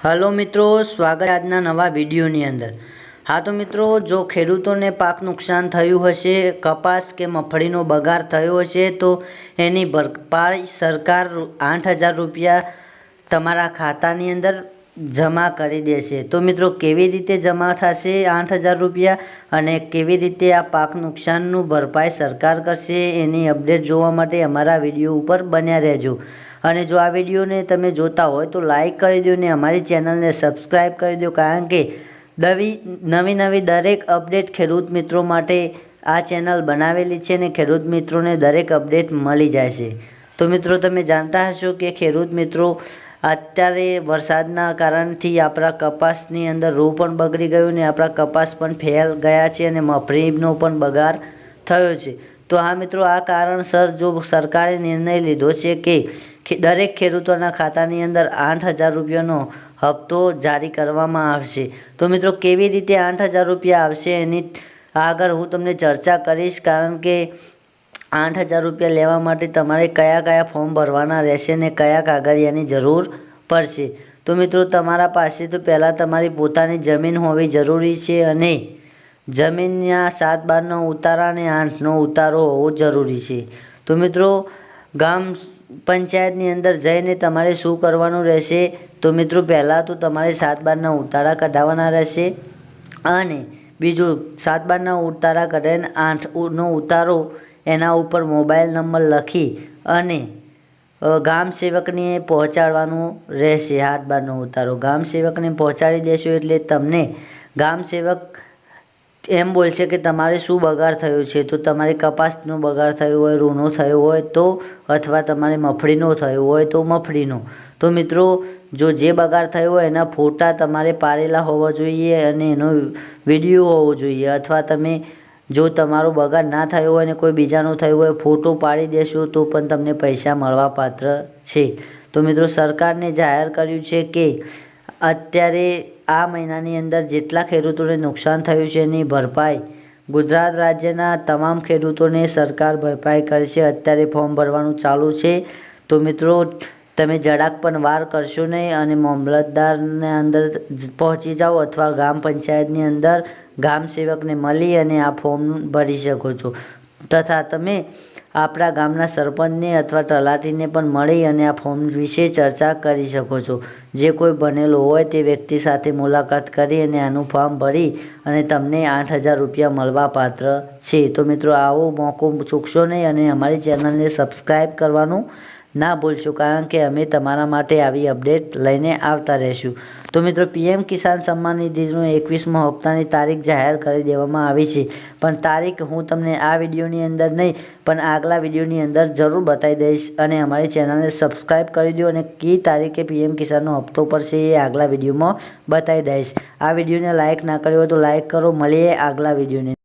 Hello મિત્રો, સ્વાગત આજના નવા વિડીયોની અંદર. હા તો મિત્રો, જો ખેડૂતોને પાક નુકસાન થયું હશે, કપાસ કે મગફળીનો બગાડ થયો હશે, તો એની ભરપાઈ સરકાર આઠ હજાર રૂપિયા તમારા ખાતાની અંદર જમા કરી દેશે. તો મિત્રો, કેવી રીતે જમા થશે આઠ હજાર રૂપિયા અને કેવી રીતે આ પાક નુકસાનનું ભરપાઈ સરકાર કરશે, એની અપડેટ જોવા માટે અમારા વીડિયો ઉપર બન્યા રહેજો. અને જો આ વિડીયોને તમે જોતા હોય તો લાઈક કરી દો ને અમારી ચેનલને સબસ્ક્રાઈબ કરી દો, કારણ કે નવી નવી નવી દરેક અપડેટ ખેડૂત મિત્રો માટે આ ચેનલ બનાવેલી છે ને ખેડૂત મિત્રોને દરેક અપડેટ મળી જાય છે. તો મિત્રો, તમે જાણતા હશો કે ખેડૂત મિત્રો અત્યારે વરસાદના કારણથી આપણા કપાસની અંદર રૂ પણ બગડી ગયું ને આપણા કપાસ પણ ફેલ ગયા છે અને મફળીનો પણ બગાડ થયો છે. તો હા મિત્રો, આ કારણસર જો સરકારે નિર્ણય લીધો છે કે દરેક ખેડૂતોના ખાતાની અંદર આઠ હજાર રૂપિયાનો હપ્તો જારી કરવામાં આવશે. તો મિત્રો, કેવી રીતે આઠ હજાર રૂપિયા આવશે એની આગળ હું તમને ચર્ચા કરીશ, કારણ કે આઠ હજાર રૂપિયા લેવા માટે તમારે કયા કયા ફોર્મ ભરવાના રહેશે ને કયા કાગળિયાની જરૂર પડશે. તો મિત્રો, તમારા પાસે તો પહેલાં તમારી પોતાની જમીન હોવી જરૂરી છે અને જમીનના સાત બારનો ઉતારા અને આઠનો ઉતારો હોવો જરૂરી છે. તો મિત્રો, ગામ પંચાયતની અંદર જઈને તમારે શું કરવાનું રહેશે? તો મિત્રો, પહેલાં તો તમારે સાત બારના ઉતારા કઢાવવાના રહેશે અને બીજું, સાત બારના ઉતારા કઢાવીને આઠનો ઉતારો એના ઉપર મોબાઈલ નંબર લખી અને ગામ સેવકને પહોંચાડવાનું રહેશે હાથ બારનો ઉતારો. ગામ સેવકને પહોંચાડી દેશો એટલે તમને ગામ સેવક એમ બોલશે કે તમારે શું બગાડ થયો છે? તો તમારે કપાસનો બગાડ થયો હોય, રૂનો થયો હોય, તો અથવા તમારે મફળીનો થયો હોય, તો મફળીનો. તો મિત્રો, જો જે બગાડ થયો હોય, એના ફોટા તમારે પાડેલા હોવા જોઈએ અને એનો વીડિયો હોવો જોઈએ. અથવા તમે જો તમારો બગાડ ના થયો હોય ને કોઈ બીજાનો થયો હોય, ફોટો પાડી દેશો તો પણ તમને પૈસા મળવા પાત્ર છે. તો મિત્રો, સરકારને જાહેર કર્યું છે કે અત્યારે આ મહિનાની અંદર જેટલા ખેડૂતોને નુકસાન થયું છે એની ભરપાઈ, ગુજરાત રાજ્યના તમામ ખેડૂતોને સરકાર ભરપાઈ કરશે અત્યારે ફોર્મ ભરવાનું ચાલુ છે. તો મિત્રો, તમે જરાક પણ વાર કરશો નહીં અને મામલતદારને અંદર પહોંચી જાઓ અથવા ગ્રામ પંચાયતની અંદર ગામ સેવકને મળી અને આ ફોર્મ ભરી શકો છો. તથા તમે આપણા ગામના સરપંચને અથવા તલાટીને પણ મળી અને આ ફોર્મ વિશે ચર્ચા કરી શકો છો. જે કોઈ બનેલો હોય તે વ્યક્તિ સાથે મુલાકાત કરી અને આનું ફોર્મ ભરી અને તમને આઠ હજાર રૂપિયા મળવા પાત્ર છે. તો મિત્રો, આવો મોકો ચૂકશો નહીં અને અમારી ચેનલને સબસ્ક્રાઈબ કરવાનું ના ભૂલશો કારણ કે અમે તમારા માટે આવી અપડેટ લઈને આવતા રહીશું. તો મિત્રો, પીએમ કિસાન સન્માન નિધિનો એકવીસમો હપ્તાની તારીખ જાહેર કરી દેવામાં આવી છે. પણ તારીખ હું તમને આ વિડીયોની અંદર નહીં, પણ આગલા વિડીયોની અંદર જરૂર બતાવી દઈશ અને અમારી ચેનલને સબસ્ક્રાઈબ કરી દો અને કઈ તારીખે પીએમ કિસાનનો હપ્તો પડશે એ આગલા વિડીયોમાં બતાવી દઈશ. આ વિડીયોને લાઇક ના કર્યો હોય તો લાઇક કરો. મળીએ આગલા વિડીયોની